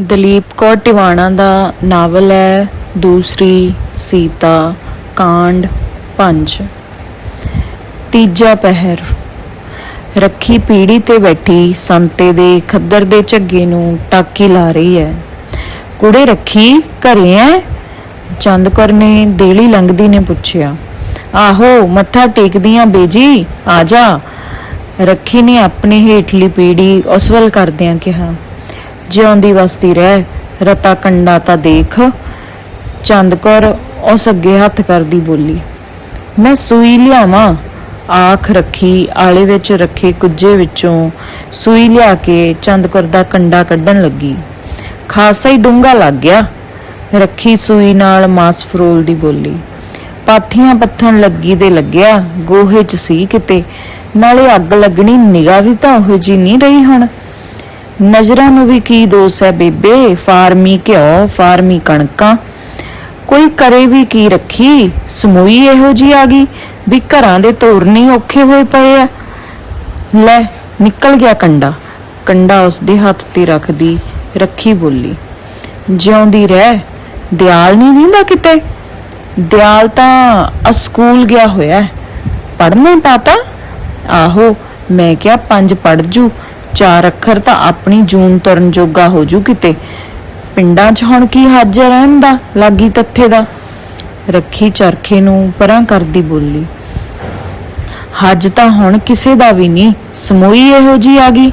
ਦਲੀਪ ਕੌਰ ਟਿਵਾਣਾ ਦਾ ਨਾਵਲ ਹੈ, ਦੂਸਰੀ ਸੀਤਾ, ਕਾਂਡ, ਪੰਜ। ਤੀਜਾ ਪਹਿਰ। ਰੱਖੀ ਪੀੜੀ ਤੇ ਬੈਠੀ ਸੰਤੇ ਦੇ ਖੱਦਰ ਦੇ ਝੱਗੇ ਨੂੰ ਟਾਕੀ ਲਾ ਰਹੀ ਹੈ। ਕੁੜੇ ਰੱਖੀ, ਘਰੇ ਐ? ਚੰਦ ਕੌਰ ਨੇ ਦੇਲੀ ਲੰਘਦੀ ਨੇ ਪੁੱਛਿਆ। ਆਹੋ, ਮੱਥਾ ਟੇਕਦੀਆਂ ਬੇਜੀ, ਆ ਜਾ। ਰੱਖੀ ਨੇ ਆਪਣੇ ਹੇਠਲੀ ਪੀੜੀ ਉਸ ਵੱਲ ਕਰਦਿਆਂ ਕਿਹਾ। ਜਿਉਂਦੀ ਵਸਦੀ ਰਹਿ, ਰਤਾ ਕੰਡਾ ਤਾਂ ਦੇਖ। ਚੰਦ ਕੌਰ ਉਸ ਅੱਗੇ ਹੱਥ ਕਰਦੀ ਬੋਲੀ, ਮੈਂ ਸੂਈ ਲਿਆਵਾਂ, ਆਖ ਰੱਖੀ ਆਲੇ ਵਿੱਚ ਰੱਖੇ ਕੁੱਜੇ ਵਿੱਚੋਂ, ਸੂਈ ਲਿਆ ਕੇ ਚੰਦਕਰ ਦਾ ਕੰਡਾ ਕੱਢਣ ਲੱਗੀ। ਖਾਸਾ ਹੀ ਡੂੰਗਾ ਲੱਗ ਗਿਆ, ਰੱਖੀ ਸੂਈ ਨਾਲ ਮਾਸ ਫਰੋਲ ਦੀ ਬੋਲੀ। ਪਾਥੀਆਂ ਪੱਥਣ ਲੱਗੀ ਦੇ ਲੱਗਿਆ, ਗੋਹੇ 'ਚ ਸੀ ਕਿਤੇ, ਨਾਲੇ ਅੱਗ ਲੱਗਣੀ ਨਿਗਾਹ ਵੀ ਤਾਂ ਉਹ ਜੀ ਨਹੀਂ ਰਹੀ ਹੁਣ। ਨਜ਼ਰਾਂ ਨੂੰ ਵੀ ਕੀ ਦੋਸ ਹੈ ਬੇਬੇ? ਫਾਰਮੀ ਘਿਓ, ਫਾਰਮੀ ਕਣਕਾਂ। ਕੋਈ ਕਰੇ ਵੀ ਕੀ ਰੱਖੀ? ਸਮੂਈ ਇਹੋ ਜੀ ਆ ਗਈ ਵੀ ਘਰਾਂ ਦੇ ਤੋਰਨੀ ਔਖੇ ਹੋਏ ਪਏ ਆ। ਲੈ, ਨਿਕਲ ਗਿਆ ਕੰਡਾ। ਕੰਡਾ ਉਸ ਦੇ ਹੱਥ ਤੇ ਰੱਖਦੀ, ਰੱਖੀ ਬੋਲੀ। ਜਿਉਂਦੀ ਰਹਿ, ਦਿਆਲ ਨਹੀਂ ਦਿੰਦਾ ਕਿਤੇ? ਦਿਆਲ ਤਾਂ ਅ ਸਕੂਲ ਗਿਆ ਹੋਇਆ। ਪੜਨੇ ਪਾਤਾ ਆਹੋ, ਮੈਂ ਕਿਹਾ ਪੰਜ ਪੜ ਜੂ। ਚਾਰ ਅੱਖਰ ਤਾਂ ਆਪਣੀ ਜੂਨ ਤੁਰਨ ਜੋਗਾ ਹੋ ਜੂ ਕਿਤੇ। ਪਿੰਡਾਂ 'ਚ ਹੁਣ ਕੀ ਹੱਜ ਰਹਿਣ ਦਾ, ਲਾਗੀ ਤੱਥੇ ਦਾ? ਰੱਖੀ ਚਰਖੇ ਨੂੰ ਪਰਾਂ ਕਰਦੀ ਬੋਲੀ। ਹੱਜ ਤਾਂ ਹੁਣ ਕਿਸੇ ਦਾ ਵੀ ਨਹੀਂ, ਸਮੋਈ ਇਹੋ ਜੀ ਆ ਗਈ।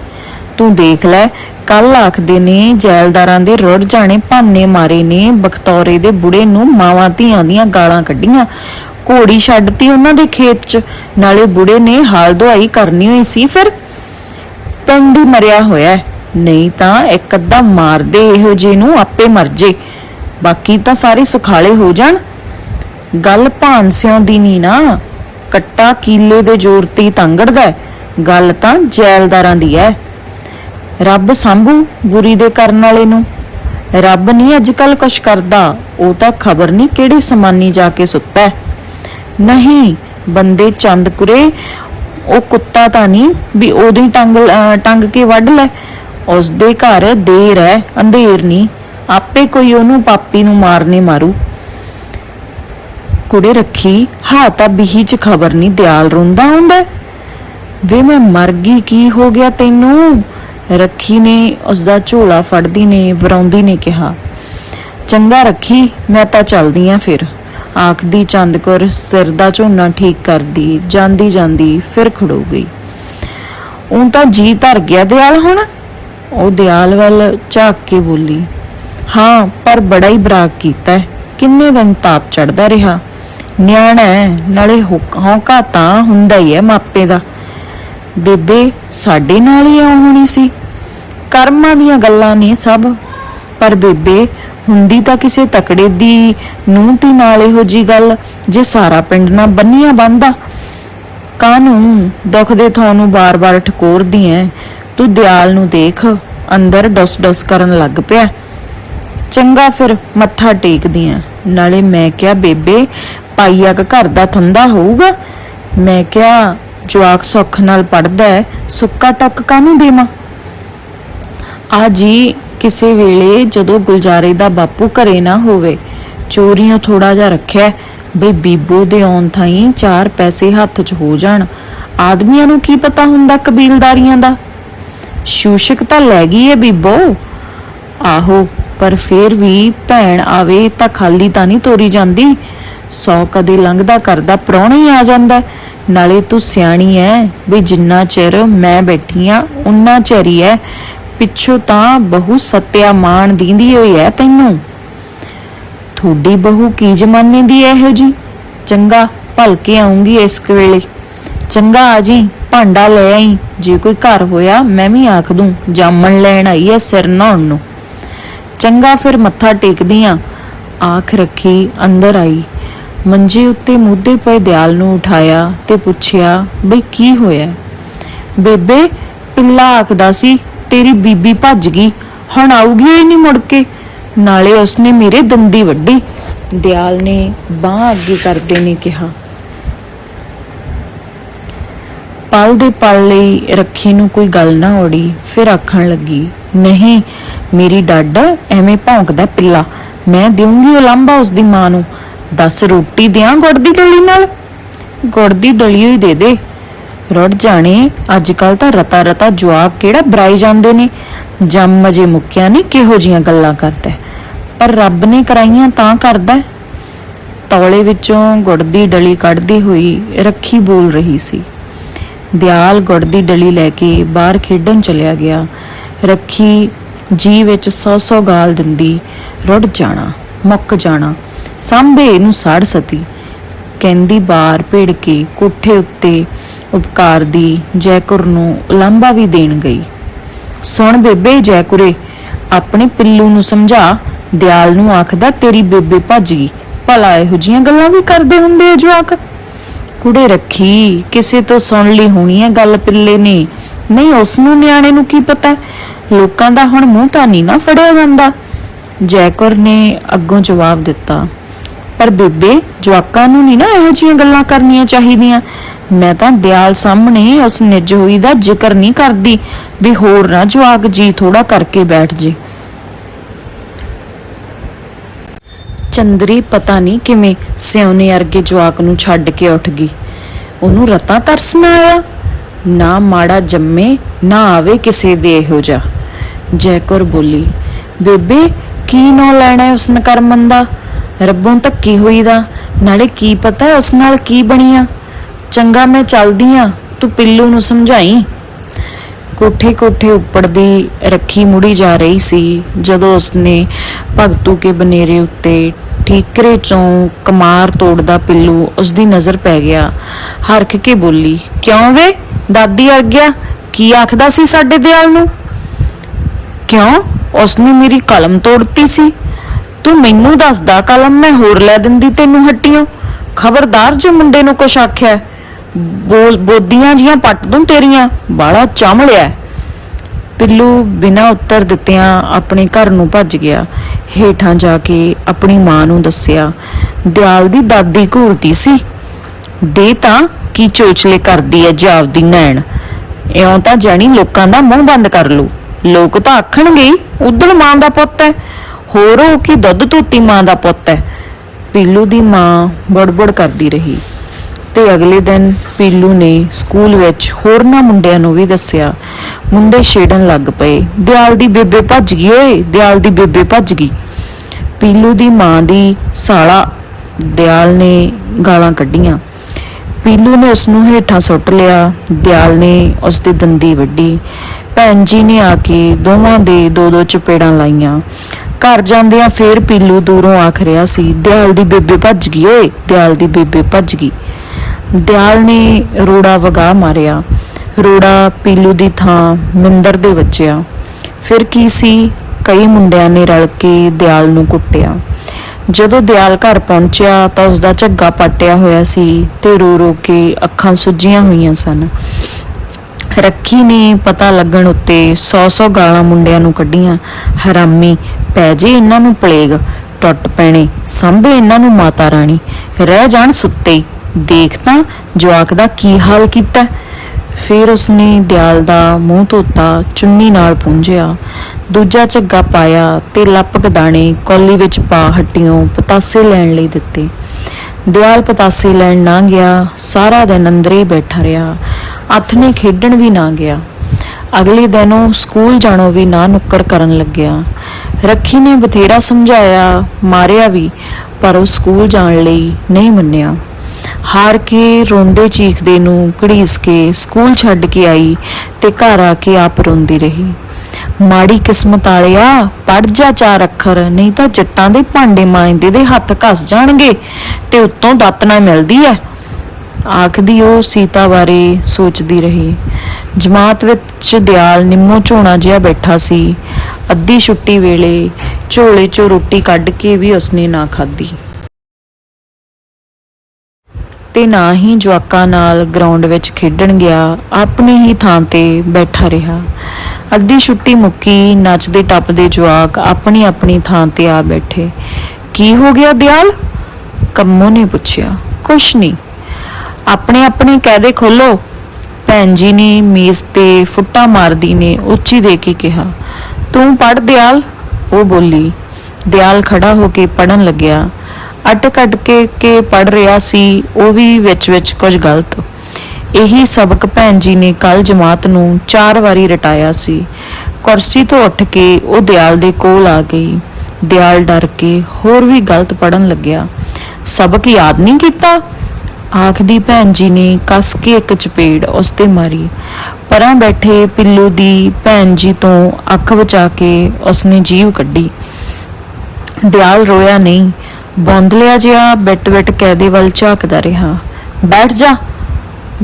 ਤੂੰ ਦੇਖ ਲੈ ਕੱਲ ਆਖਦੇ ਨੇ ਜੈਲਦਾਰਾਂ ਦੇ ਰੁੜ ਜਾਣੇ ਭਾਨੇ ਮਾਰੇ ਨੇ, ਬਖਤੌਰੇ ਦੇ ਬੁੜੇ ਨੂੰ ਮਾਵਾਂ ਧੀਆਂ ਦੀਆਂ ਗਾਲਾਂ ਕੱਢੀਆਂ। ਘੋੜੀ ਛੱਡਤੀ ਉਹਨਾਂ ਦੇ ਖੇਤ 'ਚ, ਨਾਲੇ ਬੁੜੇ ਨੇ ਹਾਲ ਦੁਆਈ ਕਰਨੀ ਹੋਈ ਸੀ ਫਿਰ? ਪਿੰਡ ਹੀ ਮਰਿਆ ਹੋਇਆ ਨਹੀਂ ਤਾਂ ਇੱਕ ਅੱਧਾ ਮਾਰਦੇ ਇਹੋ ਜਿਹੇ ਨੂੰ ਆਪੇ ਮਰ ਜੇ। ਬਾਕੀ ਤਾਂ ਸਾਰੇ ਸੁਖਾਲੇ ਹੋ ਜਾਣ। ਗੱਲ ਭਾਨ ਦੀ ਨਹੀਂ ਨਾ। ਕੱਟਾ ਕੀਲੇ ਦੇ ਜ਼ੋਰ ਤੇ ਤੰਗੜਦਾ ਗੱਲ ਤਾਂ ਜੈਲਦਾਰਾਂ ਦੀ ਹੈ। ਰੱਬ ਸੰਭੂ ਬੁਰੀ ਦੇ ਕਰਨ ਵਾਲੇ ਨੂੰ। ਰੱਬ ਨਹੀਂ ਅੱਜ ਕੱਲ ਕੁਛ ਕਰਦਾ। ਉਹ ਤਾਂ ਖਬਰ ਨਹੀਂ ਕਿਹੜੀ ਸਮਾਨੀ ਜਾ ਕੇ ਸੁੱਤਾ ਨਹੀਂ, ਬੰਦੇ ਚੰਦ ਕੁਰੇ ਉਹ ਕੁੱਤਾ ਤਾਂ ਨਹੀਂ, ਵੀ ਉਹਦੀ ਟੰਗ ਟੰਗ ਕੇ ਵੱਢ ਲੈ। ਉਸ ਦੇ ਘਰ ਦੇਰ ਹੈ ਅੰਧੇਰ ਨਹੀਂ। ਆਪੇ ਕੋਈ ਉਹਨੂੰ ਪਾਪੀ ਨੂੰ ਮਾਰਨੇ ਮਾਰੂ। ਕੁੜੇ ਰੱਖੀ, ਹਾਂ ਤਾਂ ਬਿਹੀ ਚ ਖਬਰ ਨਹੀਂ, ਦਿਆਲ ਰੋਂਦਾ ਹੁੰਦਾ। ਵੇ ਮੈਂ ਮਰ ਗਈ, ਕੀ ਹੋ ਗਿਆ ਤੈਨੂੰ? ਰੱਖੀ ਨੇ ਉਸ ਦਾ ਝੋਲਾ ਫੜਦੀ ਨੇ, ਵਰਾਉਂਦੀ ਨੇ ਕਿਹਾ। ਚੰਗਾ ਰੱਖੀ, ਮੈਂ ਤਾਂ ਚਲਦੀ ਆ ਫਿਰ। ਆਖਦੀ ਚੰਦਕੌਰ ਸਿਰ ਦਾ ਝੋਨਾ ਠੀਕ ਕਰਦੀ ਜਾਂਦੀ ਜਾਂਦੀ ਫਿਰ ਖੜੋ ਗਈ। ਉਹ ਤਾਂ ਜੀ ਧਰ ਗਿਆ ਦਿਆਲ ਹੁਣ? ਉਹ ਦਿਆਲ ਵੱਲ ਝਾਕ ਕੇ ਬੋਲੀ ਹਾਂ ਪਰ ਬੜਾ ਹੀ ਬਰਾਕ ਕੀਤਾ ਕਿੰਨੇ ਦਿਨ ਤਾਪ ਚੜਦਾ ਰਿਹਾ। ਨਿਆਣਾ ਹੈ, ਨਾਲੇ ਹੁਕ- ਤਾਂ ਹੁੰਦਾ ਹੀ ਹੈ ਮਾਪੇ ਦਾ। ਬੇਬੇ ਸਾਡੇ ਨਾਲ ਹੀ ਆਉ ਹੋਣੀ ਸੀ। ਕਰਮਾਂ ਦੀਆਂ ਗੱਲਾਂ ਨੇ ਸਭ ਪਰ ਬੇਬੇ ਹੁੰਦੀ ਤਾਂ ਕਿਸੇ ਤਕੜੇ ਦੀ ਨੂੰ ਤੀ ਨਾਲ ਇਹੋ ਜੀ ਗੱਲ ਜੇ ਸਾਰਾ ਪਿੰਡ ਨਾ ਬੰਨੀਆਂ ਬੰਦਾ ਕਾਨੂੰ ਦੁੱਖ ਦੇ ਥਾਂ ਬਾਰ-ਬਾਰ ਠਕੋਰਦੀ ਐ। ਤੂੰ ਦਿਆਲ ਨੂੰ ਦੇਖ, ਅੰਦਰ ਡਸ-ਡਸ ਕਰਨ ਲੱਗ ਪਿਆ। ਚੰਗਾ ਫਿਰ ਮੱਥਾ ਟੇਕਦੀ ਆ ਨਾਲੇ ਮੈਂ ਕਿਹਾ, ਬੇਬੇ ਪਾਈਆ ਕ ਘਰ ਦਾ ਥੰਦਾ ਹੋਊਗਾ? ਮੈਂ ਕਿਹਾ, ਜਵਾਕ ਸੁੱਖ ਨਾਲ ਪੜਦਾ ਹੈ ਸੁੱਕਾ ਟੱਕ ਕਾਹਨੂੰ ਦੇਵਾਂ? ਆ ਜੀ ਕਿਸੇ ਵੇਲੇ ਜਦੋਂ ਗੁਲਜ਼ਾਰੇ ਦਾ ਬਾਪੂ ਘਰੇ ਨਾ ਹੋਵੇ, ਚੋਰੀਆਂ ਥੋੜਾ ਜਿਹਾ ਰੱਖਿਆ, ਬਈ ਬੀਬੋ ਦੇ ਆਉਣ ਥਾਈ ਚਾਰ ਪੈਸੇ ਹੱਥ 'ਚ ਹੋ ਜਾਣ। ਆਦਮੀਆਂ ਨੂੰ ਕੀ ਪਤਾ ਹੁੰਦਾ ਕਬੀਲਦਾਰੀਆਂ ਦਾ? ਸ਼ੂਸ਼ਕ ਤਾਂ ਲੈ ਗਈ ਏ ਬੀਬੋ। ਆਹੋ, ਪਰ ਫੇਰ ਵੀ ਭੈਣ ਆਵੇ ਤਾਂ ਖਾਲੀ ਤਾਂ ਨਹੀਂ ਤੋਰੀ ਜਾਂਦੀ। ਸੌ ਕਦੇ ਲੰਘਦਾ ਕਰਦਾ ਪ੍ਰਾਹੁਣਾ ਹੀ ਆ ਜਾਂਦਾ। ਨਾਲੇ ਤੂੰ ਸਿਆਣੀ ਐ ਵੀ ਜਿੰਨਾ ਚਿਰ ਮੈਂ ਬੈਠੀ ਆ ਉਨਾ ਚਿਰ ਹੀ ਐ। ਪਿੱਛੋਂ ਤਾਂ ਬਹੁ ਸਤਿਆ ਮਾਨ ਦਿੰਦੀ ਹੋਈ ਐ ਤੈਨੂੰ। ਤੁਹਾਡੀ ਬਹੂ ਕੀ ਜਮਾਨੇ ਦੀ ਇਹੋ ਜੀ? ਚੰਗਾ ਭਲਕੇ ਆਉਂਗੀ ਇਸ ਕੁ ਵੇਲੇ। ਚੰਗਾ, ਆ ਜੀ, ਭਾਂਡਾ ਲੈ ਆਈ। ਜੇ ਕੋਈ ਘਰ ਹੋਇਆ, ਮੈਂ ਵੀ ਆਖ ਦੂੰ, ਜਾਮਣ ਲੈਣ ਆਈ ਐ ਸਿਰ ਨਹਾਉਣ ਨੂੰ। ਚੰਗਾ ਫਿਰ ਮੱਥਾ ਟੇਕਦੀ ਆ। ਆਖ ਰੱਖੀ, ਅੰਦਰ ਆਈ। ਮੰਜੇ ਉੱਤੇ ਮੁੱਦੇ ਪਏ ਦਿਆਲ ਨੂੰ ਉਠਾਇਆ ਤੇ ਪੁੱਛਿਆ, ਬਈ ਕੀ ਹੋਇਆ? ਬੇਬੇ, ਪਿੱਲਾ ਆਖਦਾ ਸੀ ਤੇਰੀ ਬੀਬੀ ਭੱਜ ਗਈ। ਹੁਣ ਆਊਗੀ ਹੀ ਨਹੀਂ ਮੁੜ ਕੇ? ਨਾਲੇ ਉਸਨੇ ਮੇਰੇ ਦੰਦੀ ਵੱਢੀ। ਦਿਆਲ ਨੇ ਬਾਹ ਅੱਗੇ ਕਰਦੇ ਨੇ ਕਿਹਾ। ਪਲ ਦੇ ਪਲ ਲਈ ਰੱਖੀ ਨੂੰ ਕੋਈ ਗੱਲ ਨਾ ਓੜੀ ਫਿਰ ਆਖਣ ਲੱਗੀ, ਨਹੀਂ, ਮੇਰੀ ਡਾਡਾ ਐਵੇਂ ਭੌਂਕਦਾ ਪਿੱਲਾ। ਮੈਂ ਦੇਵਾਂਗੀ ਉਲੰਭਾ ਉਸ ਦੀ ਮਾਂ ਨੂੰ। ਦੱਸ ਰੋਟੀ ਦਿਆਂ ਗੁੜ ਦੀ ਡਲੀ ਨਾਲ? ਗੁੜ ਦੀ ਡਲੀ ਹੋਈ ਦੇ ਦੇ। ਰੜ ਜਾਣੇ। ਅੱਜ ਕੱਲ ਤਾਂ ਰਤਾ ਰਤਾ ਜਵਾਬ ਕਿਹੜਾ ਬਰਾਈ ਜਾਂਦੇ ਨੇ। ਜੰਮ ਅਜੇ ਮੁੱਕਿਆ ਨਹੀਂ ਕਿਹੋ ਜੀਆਂ ਗੱਲਾਂ ਕਰਦਾ ਹੈ। ਪਰ ਰੱਬ ਨੇ ਕਰਾਈਆਂ ਤਾਂ ਕਰਦਾ ਤੌਲੇ ਵਿੱਚੋਂ ਗੁੜ ਦੀ ਡਲੀ ਕੱਢਦੀ ਹੋਈ ਰੱਖੀ ਬੋਲ ਰਹੀ ਸੀ। ਦਿਆਲ ਗੁੜ ਦੀ ਡਲੀ ਲੈ ਕੇ ਬਾਹਰ ਖੇਡਣ ਚਲਿਆ ਗਿਆ। ਰੱਖੀ ਜੀ ਵਿੱਚ ਸੌ ਸੌ ਗਾਲ ਦਿੰਦੀ, ਰੁੜ ਜਾਣਾ, ਮੁੱਕ ਜਾਣਾ, ਸਾਂਭੇ ਇਹਨੂੰ ਸਾੜ ਸਤੀ। ਕਹਿੰਦੀ ਬਾਰ ਭੇੜ ਕੇ ਕੋਠੇ ਉੱਤੇ ਉਪਕਾਰ ਦੀ ਜੈਕੁਰ ਨੂੰ ਉਲਾਂਭਾ ਵੀ ਦੇਣ ਗਈ। ਸੁਣ ਬੇਬੇ ਜੈਕੁਰੇ, ਆਪਣੇ ਪਿੱਲੂ ਨੂੰ ਸਮਝਾ, ਦਿਆਲ ਨੂੰ ਆਖਦਾ, ਤੇਰੀ ਬੇਬੇ ਭੱਜ ਗਈ ਭਲਾ ਇਹੋ ਜੀਆਂ ਗੱਲਾਂ ਵੀ ਕਰਦੇ ਹੁੰਦੇ ਆ ਜਵਾਕ। ਕੁੜੇ ਰੱਖੀ, ਕਿਸੇ ਤੋਂ ਸੁਣ ਲਈ ਹੋਣੀ ਹੈ ਗੱਲ ਪਿੱਲੇ ਨੇ। ਨਹੀਂ, ਉਸ ਨੂੰ ਨਿਆਣੇ ਨੂੰ ਕੀ ਪਤਾ? ਲੋਕਾਂ ਦਾ ਹੁਣ ਮੂੰਹ ਤਾਂ ਨਹੀਂ ਨਾ ਫੜਿਆ ਜਾਂਦਾ। ਜੈਕੁਰ ਨੇ ਅੱਗੋਂ ਜਵਾਬ ਦਿੱਤਾ ਪਰ ਬੇਬੇ, ਜਵਾਕਾਂ ਨੂੰ ਨਹੀਂ ਨਾ ਇਹੋ ਜਿਹੀਆਂ ਗੱਲਾਂ ਕਰਨੀਆਂ ਚਾਹੀਦੀਆਂ। ਮੈਂ ਤਾਂ ਦਿਆਲ ਸਾਹਮਣੇ ਉਸ ਨਿੱਜ ਹੋਈ ਦਾ ਜ਼ਿਕਰ ਨਹੀਂ ਕਰਦੀ ਵੀ ਹੋਰ ਨਾ ਜਵਾਕ ਜੀ ਥੋੜਾ ਕਰਕੇ ਬੈਠ ਜੇ। ਚੰਦਰੀ ਪਤਾ ਨਹੀਂ ਕਿਵੇਂ ਸਿਉਨੇ ਅਰਗੇ ਜਵਾਕ ਨੂੰ ਛੱਡ ਕੇ ਉੱਠ ਗਈ। ਉਹਨੂੰ ਰਤਾ ਤਰਸ ਨਾ ਆਇਆ। ਨਾ ਮਾੜਾ ਜੰਮੇ, ਨਾ ਆਵੇ ਕਿਸੇ ਦੇ ਇਹੋ ਜਾ ਜੈਕੁਰ ਬੋਲੀ, ਬੇਬੇ, ਕੀ ਨਾਂ ਲੈਣਾ ਉਸ ਨਕਰਮਨ ਦਾ? ਰੱਬੋਂ ਧੱਕੀ ਹੋਈ ਦਾ ਨਾਲੇ ਕੀ ਪਤਾ ਉਸ ਨਾਲ ਕੀ ਬਣੀਆਂ? ਚੰਗਾ ਮੈਂ ਚੱਲਦੀ ਆ, ਤੂੰ ਪਿੱਲੂ ਨੂੰ ਸਮਝਾਈ? ਕੋਠੇ ਕੋਠੇ ਉੱਪੜਦੀ ਰੱਖੀ ਮੁੜੀ ਜਾ ਰਹੀ ਸੀ, ਜਦੋਂ ਉਸਨੇ ਭਗਤੂ ਕੇ ਬਨੇਰੇ ਉੱਤੇ ਠੀਕਰੇ ਚੋਂ ਕਮਾਰ ਤੋੜਦਾ ਪਿੱਲੂ ਉਸਦੀ ਨਜ਼ਰ ਪੈ ਗਿਆ। ਹਰਖ ਕੇ ਬੋਲੀ, ਕਿਉਂ ਵੇ? ਦਾਦੀ ਅੜ ਗਿਆ। ਕੀ ਆਖਦਾ ਸੀ ਸਾਡੇ ਦਿਆਲ ਨੂੰ? ਕਿਉਂ? ਉਸਨੇ ਮੇਰੀ ਕਲਮ ਤੋੜਤੀ ਸੀ। ਤੂੰ ਮੈਨੂੰ ਦੱਸਦਾ ਕਲਮ ਮੈਂ ਹੋਰ ਲੈ ਦਿੰਦੀ ਤੈਨੂੰ ਹੱਟੀਆਂ। ਖਬਰਦਾਰ ਜੇ ਮੁੰਡੇ ਨੂੰ ਕੁਛ ਆਖਿਆ ਬੋਲ ਬੋਦੀਆਂ ਜੀਆਂ ਪੱਟ ਦੂੰ ਤੇਰੀਆਂ ਬਾਲਾ ਚਮਲਿਆ ਪਿੱਲੂ ਬਿਨਾਂ ਉੱਤਰ ਦਿੱਤਿਆਂ ਆਪਣੇ ਘਰ ਨੂੰ ਭੱਜ ਗਿਆ। ਹੇਠਾਂ ਜਾ ਕੇ ਆਪਣੀ ਮਾਂ ਨੂੰ ਦੱਸਿਆ ਦਿਆਲ ਦੀ ਦਾਦੀ ਘੂਰਦੀ ਸੀ। ਦੇ ਤਾਂ ਕੀ ਚੋਚਲੇ ਕਰਦੀ ਐ ਜਾਬ ਦੀ ਨੈਣ। ਇਉਂ ਤਾਂ ਜਾਣੀ ਲੋਕਾਂ ਦਾ ਮੂੰਹ ਬੰਦ ਕਰ ਲੂ ਲੋਕ ਤਾਂ ਆਖਣਗੇ ਹੀ, ਉਦਣ ਮਾਂ ਦਾ ਪੁੱਤ ਹੈ ਹੋਰ ਉਹ ਕੀ ਦੁੱਧ ਧੋਤੀ ਮਾਂ ਦਾ ਪੁੱਤ ਹੈ? ਪੀਲੂ ਦੀ ਮਾਂ ਬੜਬੜ ਕਰਦੀ ਰਹੀ। ਤੇ ਅਗਲੇ ਦਿਨ ਪੀਲੂ ਨੇ ਸਕੂਲ ਵਿੱਚ ਹੋਰਨਾਂ ਮੁੰਡਿਆਂ ਨੂੰ ਵੀ ਦੱਸਿਆ, ਮੁੰਡੇ ਛੇੜਨ ਲੱਗ ਪਏ। ਦਿਆਲ ਦੀ ਬੇਬੇ ਭੱਜ ਗਈ ਓਏ, ਦਿਆਲ ਦੀ ਬੇਬੇ ਭੱਜ ਗਈ। ਪੀਲੂ ਦੀ ਮਾਂ ਦੀ ਸਾਲਾ ਦਿਆਲ ਨੇ ਗਾਲਾਂ ਕੱਢੀਆਂ। ਪੀਲੂ ਨੇ ਉਸ ਨੂੰ ਹੇਠਾਂ ਸੁੱਟ ਲਿਆ। ਦਿਆਲ ਨੇ ਉਸ ਦੀ ਦੰਦੀ ਵੱਢੀ। ਭੈਣ ਜੀ ਨੇ ਆ ਕੇ ਦੋਵਾਂ ਦੇ ਦੋ ਦੋ ਚਪੇੜਾਂ ਲਾਈਆਂ। ਘਰ ਜਾਂਦਿਆਂ ਫੇਰ ਪੀਲੂ ਦੂਰੋਂ ਆਖ ਰਿਹਾ ਸੀ, ਦਿਆਲ ਦੀ ਬੇਬੇ ਭੱਜ ਗਈ ਓਏ, ਦਿਆਲ ਦੀ ਬੇਬੇ ਭੱਜ ਗਈ। ਦਿਆਲ ਨੇ ਰੋੜਾ ਵਗਾ ਮਾਰਿਆ। ਰੋੜਾ ਪੀਲੂ ਦੀ ਥਾਂ ਮਿੰਦਰ ਦੇ ਵੱਜਿਆ। ਫਿਰ ਕੀ ਸੀ? ਕਈ ਮੁੰਡਿਆਂ ਨੇ ਰਲ ਕੇ ਦਿਆਲ ਨੂੰ ਕੁੱਟਿਆ। ਜਦੋਂ ਦਿਆਲ ਘਰ ਪਹੁੰਚਿਆ ਤਾਂ ਉਸ ਦਾ ਝੱਗਾ ਪਾਟਿਆ ਹੋਇਆ ਸੀ ਤੇ ਰੋ ਰੋ ਕੇ ਅੱਖਾਂ ਸੁੱਜੀਆਂ ਹੋਈਆਂ ਸਨ। ਰੱਖੀ ਨੇ ਪਤਾ ਲੱਗਣ ਉੱਤੇ 100-100 ਗਾਲਾਂ ਮੁੰਡਿਆਂ ਨੂੰ ਕੱਢੀਆਂ। ਹਰਾਮੀ ਪੈ ਜੇ ਇਹਨਾਂ ਨੂੰ ਪਲੇਗ, ਟੁੱਟ ਪੈਣੇ, ਸੰਭੇ ਇਹਨਾਂ ਨੂੰ ਮਾਤਾ ਰਾਣੀ। ਰਹਿ ਜਾਣ ਸੁੱਤੇ, ਦੇਖ ਤਾਂ ਜਵਾਕ ਦਾ ਕੀ ਹਾਲ ਕੀਤਾ। ਫਿਰ ਉਸਨੇ ਦਿਆਲ ਦਾ ਮੂੰਹ ਧੋਤਾ, ਚੁੰਨੀ ਨਾਲ ਪੂੰਝਿਆ। ਦੂਜਾ ਝੱਗਾ ਪਾਇਆ ਤੇ ਲੱਪਕ ਦਾਣੇ ਕੌਲੀ ਵਿੱਚ ਪਾ ਹੱਟੀਆਂ ਪਤਾਸੇ ਲੈਣ ਲਈ ਦਿੱਤੇ। ਦਿਆਲ ਪਤਾਸੇ ਲੈਣ ਨਾ ਗਿਆ, ਸਾਰਾ ਦਿਨ ਅੰਦਰੇ ਹੀ ਬੈਠਾ ਰਿਹਾ। ਅੱਥ ਨੇ ਖੇਡਣ ਵੀ ਨਾ ਗਿਆ। ਅਗਲੇ ਦਿਨ ਉਹ ਸਕੂਲ ਜਾਣੋਂ ਵੀ ਨਾ ਨੁੱਕਰ ਕਰਨ ਲੱਗਿਆ। ਰੱਖੀ ਨੇ ਬਥੇਰਾ ਸਮਝਾਇਆ, ਮਾਰਿਆ ਵੀ, ਪਰ ਉਹ ਸਕੂਲ ਜਾਣ ਲਈ ਨਹੀਂ ਮੰਨਿਆ। ਹਾਰ ਕੇ ਰੋਂਦੇ ਚੀਖਦੇ ਨੂੰ ਘੜੀਸ ਕੇ ਸਕੂਲ ਛੱਡ ਕੇ ਆਈ ਤੇ ਘਰ ਆ ਕੇ ਆਪ ਰੋਂਦੀ ਰਹੀ। ਮਾੜੀ ਕਿਸਮਤ ਵਾਲਿਆ ਪੜ ਜਾ ਚਾਰ ਅੱਖਰ, ਨਹੀਂ ਤਾਂ ਜੱਟਾਂ ਦੇ ਭਾਂਡੇ ਮਾਂਜਦੇ ਦੇ ਹੱਥ ਘਸ ਜਾਣਗੇ ਤੇ ਉੱਤੋਂ ਦਾਤਨਾ ਮਿਲਦੀ ਐ। ਆਖਦੀ ਉਹ ਸੀਤਾ ਬਾਰੇ ਸੋਚਦੀ ਰਹੀ। ਜਮਾਤ ਵਿੱਚ ਦਿਆਲ ਨਿੰਮੋ ਝੋਣਾ ਜਿਹਾ ਬੈਠਾ ਸੀ। ਅੱਧੀ ਛੁੱਟੀ ਵੇਲੇ ਝੋਲੇ 'ਚੋਂ ਰੋਟੀ ਕੱਢ ਕੇ ਵੀ ਉਸਨੇ ਨਾ ਖਾਧੀ। ਤੇ ਨਾ ਹੀ ਜਵਾਕਾਂ ਨਾਲ ਗਰਾਊਂਡ ਵਿੱਚ ਖੇਡਣ ਗਿਆ, ਆਪਣੀ ਹੀ ਥਾਂ ਤੇ ਬੈਠਾ ਰਿਹਾ। ਅੱਧੀ ਛੁੱਟੀ ਮੁੱਕੀ ਨੱਚਦੇ ਟੱਪਦੇ ਜਵਾਕ ਆਪਣੀ ਆਪਣੀ ਥਾਂ ਤੇ ਆ ਬੈਠੇ। ਕੀ ਹੋ ਗਿਆ ਦਿਆਲ? ਕੰਮੋ ਨੇ ਪੁੱਛਿਆ। ਕੁਛ ਨਹੀਂ। ਆਪਣੇ ਆਪਣੇ ਕਾਇਦੇ ਖੋਲੋ। ਭੈਣ ਜੀ ਨੇ ਮੇਜ਼ ਤੇ ਫੁੱਟਾ ਮਾਰਦੀ ਨੇ ਉੱਚੀ ਦੇ ਕੇ ਕਿਹਾ, ਤੂੰ ਪੜ ਦਿਆਲ? ਉਹ ਬੋਲੀ, ਦਿਆਲ ਖੜਾ ਹੋ ਕੇ ਪੜਨ ਲੱਗਿਆ। ਅਟਕ ਅਟਕੇ ਕੇ ਪੜ ਰਿਹਾ ਸੀ, ਉਹ ਵੀ ਵਿੱਚ ਵਿੱਚ ਕੁਝ ਗਲਤ। ਇਹੀ ਸਬਕ ਭੈਣ ਜੀ ਨੇ ਕੱਲ ਜਮਾਤ ਨੂੰ ਚਾਰ ਵਾਰੀ ਰਟਾਇਆ ਸੀ। ਕੁਰਸੀ ਤੋਂ ਉੱਠ ਕੇ ਉਹ ਦਿਆਲ ਦੇ ਕੋਲ ਆ ਗਈ। ਦਿਆਲ ਡਰ ਕੇ ਹੋਰ ਵੀ ਗਲਤ ਪੜਨ ਲੱਗਿਆ। ਸਬਕ ਯਾਦ ਨਹੀਂ ਕੀਤਾ? ਆਖਦੀ ਭੈਣ ਜੀ ਨੇ ਕੱਸ ਕੇ ਇੱਕ ਚਪੇੜ ਉਸ ਤੇ ਮਾਰੀ। ਪਰਾਂ ਬੈਠੇ ਪਿੱਲੂ ਦੀ ਭੈਣ ਜੀ ਤੋਂ ਅੱਖ ਬਚਾ ਕੇ ਉਸਨੇ ਜੀਵ ਕੱਢੀ। ਦਿਆਲ ਰੋਇਆ ਨਹੀਂ, ਬੌਂਦਲਿਆ ਜਿਹਾ ਬਿਟ ਬਿਟ ਕੈਦੇ ਵੱਲ ਝਾਕਦਾ ਰਿਹਾ। ਬੈਠ ਜਾ।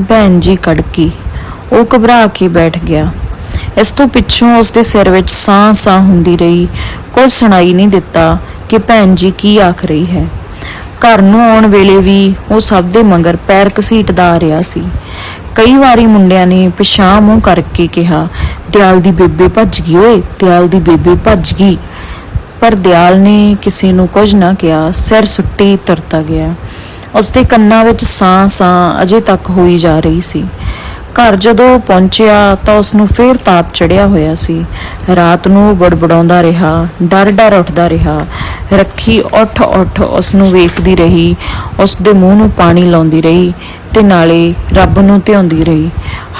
ਭੈਣ ਜੀ ਕੜਕੀ, ਉਹ ਘਬਰਾ ਕੇ ਬੈਠ ਗਿਆ। ਇਸ ਤੋਂ ਪਿੱਛੋਂ ਉਸਦੇ ਸਿਰ ਵਿੱਚ ਸਾਹ ਸਾਹ ਹੁੰਦੀ ਰਹੀ। ਕੁਝ ਸੁਣਾਈ ਨਹੀਂ ਦਿੱਤਾ ਕਿ ਭੈਣ ਜੀ ਕੀ ਆਖ ਰਹੀ ਹੈ। ਘਰ ਨੂੰ ਆਉਣ ਵੇਲੇ ਵੀ ਉਹ ਸਭ ਦੇ ਮਗਰ ਪੈਰ ਘਸੀਟਦਾ ਆ ਰਿਹਾ ਸੀ। ਕਈ ਵਾਰੀ ਮੁੰਡਿਆਂ ਨੇ ਪਿਛਾਂ ਮੂੰਹ ਕਰਕੇ ਕਿਹਾ, ਦਿਆਲ ਦੀ ਬੇਬੇ ਭੱਜ ਗਈ ਓਏ, ਦਿਆਲ ਦੀ ਬੇਬੇ ਭੱਜ ਗਈ। ਪਰ ਦਿਆਲ ਨੇ ਕਿਸੇ ਨੂੰ ਕੁਝ ਨਾ ਕਿਹਾ, ਸਿਰ ਸੁੱਟੀ ਤੁਰਤਾ ਗਿਆ। ਉਸਦੇ ਕੰਨਾਂ ਵਿੱਚ ਸਾਹ ਸਾਹ ਅਜੇ ਤੱਕ ਹੋਈ ਜਾ ਰਹੀ ਸੀ। ਘਰ ਜਦੋਂ ਪਹੁੰਚਿਆ ਤਾਂ ਉਸ ਨੂੰ ਫੇਰ ਤਾਪ ਚੜਿਆ ਹੋਇਆ ਸੀ। ਰਾਤ ਨੂੰ ਬੜਬੜਾਉਂਦਾ ਰਿਹਾ, ਡਰ ਡਰ ਉੱਠਦਾ ਰਿਹਾ। ਰੱਖੀ, ਉੱਠ ਉੱਠ ਉਸ ਨੂੰ ਵੇਖਦੀ ਰਹੀ। ਉਸ ਦੇ ਮੂੰਹ ਨੂੰ ਪਾਣੀ ਲਾਉਂਦੀ ਰਹੀ ਤੇ ਨਾਲੇ ਰੱਬ ਨੂੰ ਧਿਆਉਂਦੀ ਰਹੀ।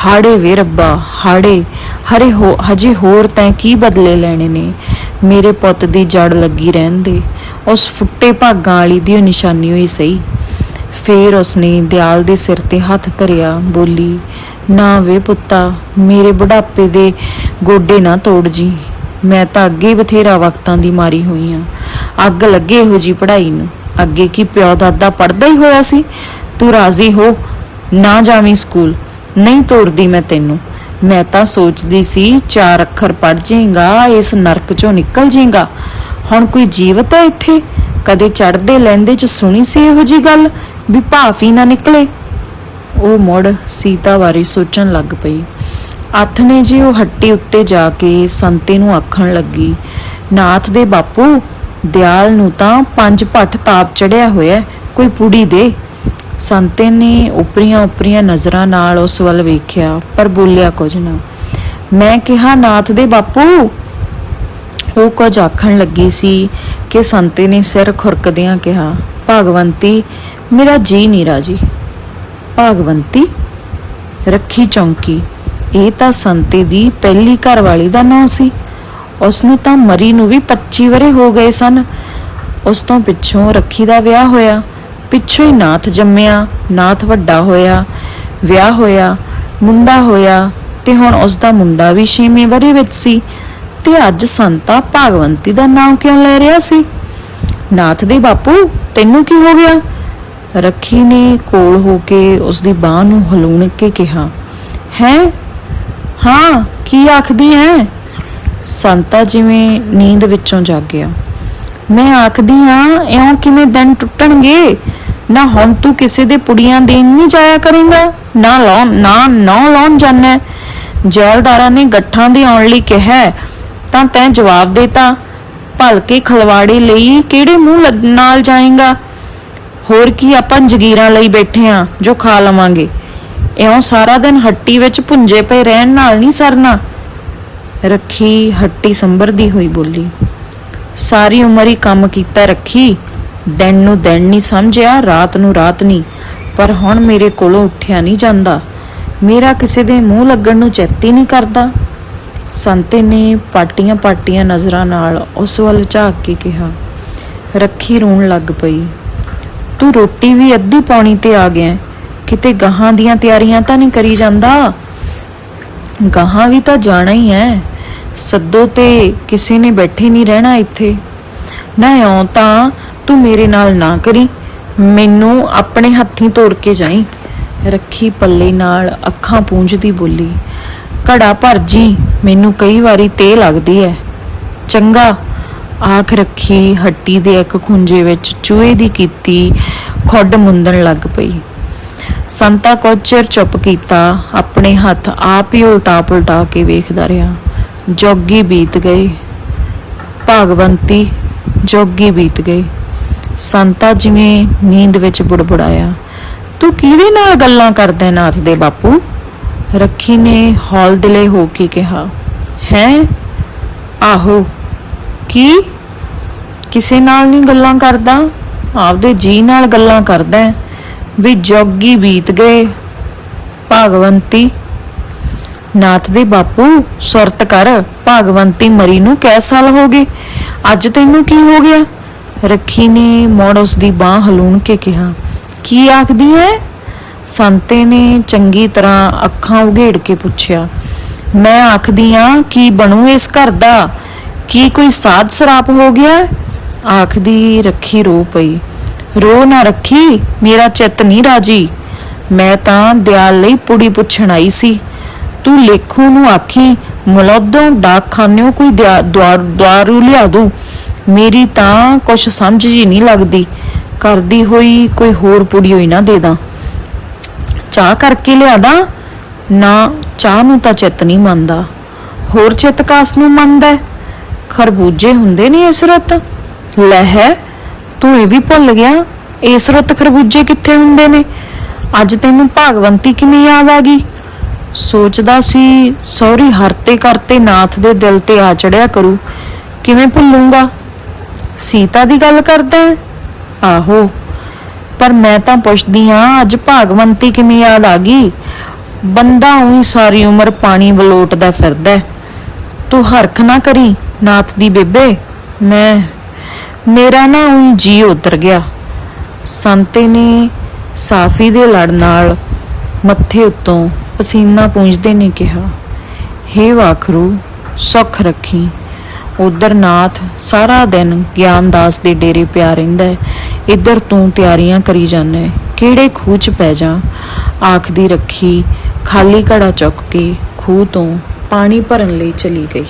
ਹਾੜੇ ਵੇ ਰੱਬਾ, ਹਾੜੇ। ਹਰੇ ਹੋ, ਹਜੇ ਹੋਰ ਤੈਂ ਕੀ ਬਦਲੇ ਲੈਣੇ ਨੇ? ਮੇਰੇ ਪੁੱਤ ਦੀ ਜੜ ਲੱਗੀ ਰਹਿਣ ਦੇ। ਉਸ ਫੁੱਟੇ ਭਾਗਾਂ ਵਾਲੀ ਦੀ ਉਹ ਨਿਸ਼ਾਨੀ ਹੋਈ ਸਹੀ। ਫੇਰ ਉਸਨੇ ਦਿਆਲ ਦੇ ਸਿਰ ਤੇ ਹੱਥ ਧਰਿਆ, ਬੋਲੀ, ਨਾ ਵੇ ਪੁੱਤਾ, ਮੇਰੇ ਬੁਢਾਪੇ ਦੇ ਗੋਡੇ ਨਾ ਤੋੜ ਜੀ। ਮੈਂ ਤਾਂ ਅੱਗੇ ਬਥੇਰਾ ਵਕਤਾਂ ਦੀ ਮਾਰੀ ਹੋਈ ਆ। ਅੱਗ ਲੱਗੇ ਇਹੋ ਜੀ ਪੜ੍ਹਾਈ ਨੂੰ। ਅੱਗੇ ਕੀ ਪਿਓ ਦਾਦਾ ਪੜਦਾ ਹੀ ਹੋਇਆ ਸੀ? ਤੂੰ ਰਾਜ਼ੀ ਹੋ, ਨਾ ਜਾਵੀਂ ਸਕੂਲ। ਨਹੀਂ ਤੋਰਦੀ ਮੈਂ ਤੈਨੂੰ। ਮੈਂ ਤਾਂ ਸੋਚਦੀ ਸੀ, ਚਾਰ ਅੱਖਰ ਪੜ ਜਾਏਗਾ, ਇਸ ਨਰਕ ਚੋਂ ਨਿਕਲ ਜਾਏਗਾ। ਹੁਣ ਕੋਈ ਜੀਵਤ ਹੈ ਇੱਥੇ? ਕਦੇ ਚੜਦੇ ਲੈਂਦੇ ਚ ਸੁਣੀ ਸੀ ਇਹੋ ਜੀ ਗੱਲ? ਵੀ ਭਾਫ ਹੀ ਨਾ ਨਿਕਲੇ। ਉਹ ਮੁੜ ਸੀਤਾ ਬਾਰੇ ਸੋਚਣ ਲੱਗ ਪਈ। ਆਥਣੇ ਜੀ ਉਹ ਹੱਟੀ ਉੱਤੇ ਜਾ ਕੇ ਸੰਤੇ ਨੂੰ ਆਖਣ ਲੱਗੀ, ਨਾਥ ਦੇ ਬਾਪੂ ਦਿਆਲ ਨੂੰ ਤਾਂ ਪੰਜ ਭੱਠ ਤਾਪ ਚੜਿਆ ਹੋਇਆ ਕੋਈ ਪੁੜੀ ਦੇ। ਸੰਤੇ ਨੇ ਉਪਰੀਆਂ ਉਪਰੀਆਂ ਨਜ਼ਰਾਂ ਨਾਲ ਉਸ ਵੱਲ ਵੇਖਿਆ, ਪਰ ਬੋਲਿਆ ਕੁਝ ਨਾ। ਮੈਂ ਕਿਹਾ, ਨਾਥ ਦੇ ਬਾਪੂ! ਉਹ ਕੁਝ ਆਖਣ ਲੱਗੀ ਸੀ ਕਿ ਸੰਤੇ ਨੇ ਸਿਰ ਖੁਰਕਦਿਆਂ ਕਿਹਾ, ਭਗਵੰਤੀ, ਮੇਰਾ ਜੀ ਨਹੀਂ ਰਾਜੀ। ਭਗਵੰਤੀ, ਰੱਖੀ ਚੌਂਕੀ। ਇਹ ਤਾਂ ਸੰਤੇ ਦੀ ਪਹਿਲੀ ਘਰਵਾਲੀ ਦਾ ਨਾਂ ਸੀ। ਉਸ ਨੂੰ ਤਾਂ ਮਰੀ ਨੂੰ ਵੀ 25 ਵਰੇ ਹੋ ਗਏ ਸਨ। ਉਸ ਤੋਂ ਪਿੱਛੋਂ ਰੱਖੀ ਦਾ ਵਿਆਹ ਹੋਇਆ। ਪਿੱਛੋਂ ਹੀ ਨਾਥ ਜੰਮਿਆ, ਨਾਥ ਵੱਡਾ ਹੋਇਆ, ਵਿਆਹ ਹੋਇਆ, ਮੁੰਡਾ ਹੋਇਆ ਤੇ ਹੁਣ ਉਸ ਦਾ ਮੁੰਡਾ ਵੀ ਛੇਵੇਂ ਵਰੇ ਵਿੱਚ ਸੀ ਤੇ ਅੱਜ ਸੰਤਾ ਭਗਵੰਤੀ ਦਾ ਨਾਮ ਕਿਉਂ ਲੈ ਰਿਹਾ ਸੀ? ਨਾਥ ਦੇ ਬਾਪੂ, ਤੈਨੂੰ ਕੀ ਹੋ ਗਿਆ? ਰੱਖੀ ਨੇ ਕੋਲ ਹੋ ਕੇ ਉਸ ਦੀ ਬਾਹ ਨੂੰ ਹਲੂਣ ਕੇ ਕਿਹਾ, ਹੈ? ਹਾਂ, ਕੀ ਆਖਦੀ ਹੈ? ਸੰਤਾ ਜਿਵੇਂ ਨੀਂਦ ਵਿੱਚੋਂ ਜਾਗਿਆ ਮੈਂ ਆਖਦੀ ਹਾਂ ਇਉਂ ਕਿਵੇਂ ਦਿਨ ਟੁੱਟਣਗੇ? ਨਾ ਹੁਣ ਤੂੰ ਕਿਸੇ ਦੇ ਪੁੜੀਆਂ ਦੇਣ ਨਹੀਂ ਜਾਇਆ ਕਰੇਗਾ, ਨਾ ਲਾਉਣ, ਨਾ ਨਾ ਲਾਉਣ ਜਾਣਾ ਜੈਲਦਾਰਾਂ ਨੇ ਗੱਠਾਂ ਦੇ ਆਉਣ ਲਈ ਕਿਹਾ ਤਾਂ ਤੈਂ ਜਵਾਬ ਦੇਤਾ, ਭਲਕੇ ਖਲਵਾੜੇ ਲਈ ਕਿਹੜੇ ਮੂੰਹ ਲੱਗ- ਨਾਲ ਜਾਏਗਾ? ਹੋਰ ਕੀ ਆਪਾਂ ਜਗੀਰਾਂ ਲਈ ਬੈਠੇ ਆ ਜੋ ਖਾ ਲਵਾਂਗੇ? ਇਉਂ ਸਾਰਾ ਦਿਨ ਹੱਟੀ ਵਿੱਚ ਭੁੰਜੇ ਪਏ ਰਹਿਣ ਨਾਲ ਨਹੀਂ ਸਰਨਾ। ਰੱਖੀ ਹੱਟੀ ਸੰਭਰਦੀ ਹੋਈ ਬੋਲੀ। ਸਾਰੀ ਉਮਰ ਹੀ ਕੰਮ ਕੀਤਾ ਰੱਖੀ, ਦਿਨ ਨੂੰ ਦਿਨ ਨਹੀਂ ਸਮਝਿਆ, ਰਾਤ ਨੂੰ ਰਾਤ ਨਹੀਂ। ਪਰ ਹੁਣ ਮੇਰੇ ਕੋਲੋਂ ਉੱਠਿਆ ਨਹੀਂ ਜਾਂਦਾ। ਮੇਰਾ ਕਿਸੇ ਦੇ ਮੂੰਹ ਲੱਗਣ ਨੂੰ ਚੈਤੀ ਨਹੀਂ ਕਰਦਾ। ਸੰਤੇ ਨੇ ਪਾਟੀਆਂ ਪਾਟੀਆਂ ਨਜ਼ਰਾਂ ਨਾਲ ਉਸ ਵੱਲ ਝਾਕ ਕੇ ਕਿਹਾ, ਰੱਖੀ ਰੋਣ ਲੱਗ ਪਈ। ਤੂੰ ਰੋਟੀ ਵੀ ਅੱਧੀ ਪੌਣੀ ਤੇ ਆ ਗਿਆ, ਕਿਤੇ ਗਾਹਾਂ ਦੀਆਂ ਤਿਆਰੀਆਂ ਤਾਂ ਨਹੀਂ ਕਰੀ ਜਾਂਦਾ? ਗਾਹਾਂ ਵੀ ਤਾਂ ਜਾਣਾ ਹੀ ਹੈ। ਸੱਦੋ ਤੇ ਕਿਸੇ ਨੇ ਬੈਠੇ ਨਹੀਂ ਰਹਿਣਾ ਇੱਥੇ। ਨਾ ਇਉਂ ਤਾਂ ਤੂੰ ਮੇਰੇ ਨਾਲ ਨਾ ਕਰੀ। ਮੈਨੂੰ ਆਪਣੇ ਹੱਥੀਂ ਤੋੜ ਕੇ ਜਾਈ। ਰੱਖੀ ਪੱਲੇ ਨਾਲ ਅੱਖਾਂ ਪੂੰਝਦੀ ਬੋਲੀ, ਘੜਾ ਭਰ ਜੀ, ਮੈਨੂੰ ਕਈ ਵਾਰੀ ਤੇ ਲੱਗਦੀ ਹੈ ਚੰਗਾ, ਆਖ ਰੱਖੀ ਹੱਟੀ ਦੇ ਇੱਕ ਖੁੰਝੇ ਵਿੱਚ ਚੂਹੇ ਦੀ ਕੀਤੀ ਖੁੱਡ ਮੁੰਦਣ ਲੱਗ ਪਈ। ਸੰਤਾ ਕੋਚਰ ਚੁੱਪ ਕੀਤਾ, ਆਪਣੇ ਹੱਥ ਆਪ ਹੀ ਉਲਟਾ ਪੁਲਟਾ ਕੇ ਵੇਖਦਾ ਰਿਹਾ। ਜੋਗੀ ਬੀਤ ਗਏ ਭਾਗਵੰਤੀ ਜੋਗੀ ਬੀਤ ਗਏ ਸੰਤਾ ਜਿਵੇਂ ਨੀਂਦ ਵਿੱਚ ਬੁੜਬੁੜਾਇਆ। ਤੂੰ ਕਿਹਦੇ ਨਾਲ ਗੱਲਾਂ ਕਰਦਾ ਨਾਥ ਦੇ ਬਾਪੂ? ਰੱਖੀ ਨੇ ਹੌਲ ਦਿਲੇ ਹੋ ਕੇ ਕਿਹਾ। ਹੈ? ਆਹੋ। ਕੀ? ਕਿਸੇ ਨਾਲ ਨਹੀਂ ਗੱਲਾਂ ਕਰਦਾ? ਆਪਦੇ ਜੀ ਨਾਲ ਗੱਲਾਂ ਕਰਦਾ ਵੀ ਜੋਗੀ ਬੀਤ ਗਏ। ਭਗਵੰਤੀ ਨਾਥ ਦੇ ਬਾਪੂ, ਸੁਰਤ ਕਰ, ਭਗਵੰਤੀ ਮਰੀ ਨੂੰ ਕੈ ਸਾਲ ਹੋ ਗਏ। ਅੱਜ ਤੈਨੂੰ ਕੀ ਹੋ ਗਿਆ? ਰੱਖੀ ਨੇ ਮੋੜ ਉਸ ਦੀ ਬਾਹ ਹਲੂਣ ਕੇ ਕਿਹਾ, ਕੀ ਆਖਦੀ ਹੈ ਸੰਤੇ ਨੇ ਚੰਗੀ ਤਰ੍ਹਾਂ ਅੱਖਾਂ ਉਘੇੜ ਕੇ ਪੁੱਛਿਆ, ਮੈਂ ਆਖਦੀ ਆ, ਕੀ ਬਣੂ ਇਸ ਘਰ ਦਾ? ਕੀ ਕੋਈ ਸਾਧ ਸਰਾਪ ਹੋ ਗਿਆ? ਆਖਦੀ ਰੱਖੀ ਰੋ ਪਈ, ਰੋ ਨਾ ਰੱਖੀ, ਮੇਰਾ ਚਿੱਤ ਨਹੀਂ ਰਾਜੀ। ਮੈਂ ਤਾਂ ਦਿਆਲ ਲਈ ਪੁੜੀ ਪੁੱਛਣ ਆਈ ਸੀ। ਤੂੰ ਲੇਖੂ ਨੂੰ ਆਖੀ, ਮਲੌਦੋਂ ਡਾਕਖਾਨਿਓ ਕੋਈ ਦਿਆ- ਲਿਆ ਦੂ। ਮੇਰੀ ਤਾਂ ਕੁਛ ਸਮਝ ਜੀ ਨਹੀਂ ਲੱਗਦੀ। ਕਰਦੀ ਹੋਈ ਕੋਈ ਹੋਰ ਪੁੜੀ ਹੋਈ ਨਾ ਦੇ ਦਾਂ। ਚਾਹ ਕਰਕੇ ਲਿਆਦਾ ਨਾ ਚਾਹ ਨੂੰ ਤਾਂ ਚਿੱਤ ਨਹੀਂ ਮੰਨਦਾ। ਹੋਰ ਚਿੱਤ ਕਾਸ ਨੂੰ ਮੰਨਦਾ ਖਰਬੂਜੇ ਹੁੰਦੇ ਨੇ ਇਸ ਰੁੱਤ? ਲਹਿ ਤੂੰ ਇਹ ਵੀ ਭੁੱਲ ਗਿਆ, ਇਸ ਰੁੱਤ ਖਰਬੂਜੇ ਕਿੱਥੇ ਹੁੰਦੇ ਨੇ? ਅੱਜ ਤੈਨੂੰ ਭਾਗਵੰਤੀ ਕਿਵੇਂ ਯਾਦ ਆ ਗਈ? ਸੋਚਦਾ ਸੀ, ਸੌਰੀ, ਹਰਤੇ ਕਰਤੇ ਨਾਥ ਦੇ ਦਿਲ ਤੇ ਆ ਚੜਿਆ ਕਰੂ। ਕਿਵੇਂ ਭੁੱਲੂੰਗਾ? ਸੀਤਾ ਦੀ ਗੱਲ ਕਰਦਾ ਆਹੋ, ਪਰ ਮੈਂ ਤਾਂ ਪੁੱਛਦੀ ਆ ਅੱਜ ਭਾਗਵੰਤੀ ਕਿਵੇਂ ਯਾਦ ਆ ਗਈ? ਬੰਦਾ ਉਹੀ ਸਾਰੀ ਉਮਰ ਪਾਣੀ ਬਲੋਟਦਾ ਫਿਰਦਾ ਤੂੰ ਹਰਖ ਨਾ ਕਰੀ, ਨਾਥ ਦੀ ਬੇਬੇ। ਮੈਂ, ਮੇਰਾ ਨਾ ਉਹੀ ਜੀ ਉਤਰ ਗਿਆ। ਸੰਤੇ ਨੇ ਸਾਫੀ ਦੇ ਲੜ ਨਾਲ ਮੱਥੇ ਉੱਤੋਂ ਪਸੀਨਾ ਪੂੰਝਦੇ ਨੇ ਕਿਹਾ, ਹੇ ਵਾਖਰੂ, ਸੁੱਖ ਰੱਖੀ। ਉਧਰ ਨਾਥ ਸਾਰਾ ਦਿਨ ਗਿਆਨਦਾਸ ਦੇ ਡੇਰੇ ਪਿਆ ਰਹਿੰਦਾ ਹੈ। ਇੱਧਰ ਤੂੰ ਤਿਆਰੀਆਂ ਕਰੀ ਜਾਂਦਾ ਹੈ। ਕਿਹੜੇ ਖੂਹ ਚ ਪੈ ਜਾ? ਆਖਦੀ ਰੱਖੀ, ਖਾਲੀ ਘੜਾ ਚੁੱਕ ਕੇ ਖੂਹ ਤੋਂ ਪਾਣੀ ਭਰਨ ਲਈ ਚਲੀ ਗਈ।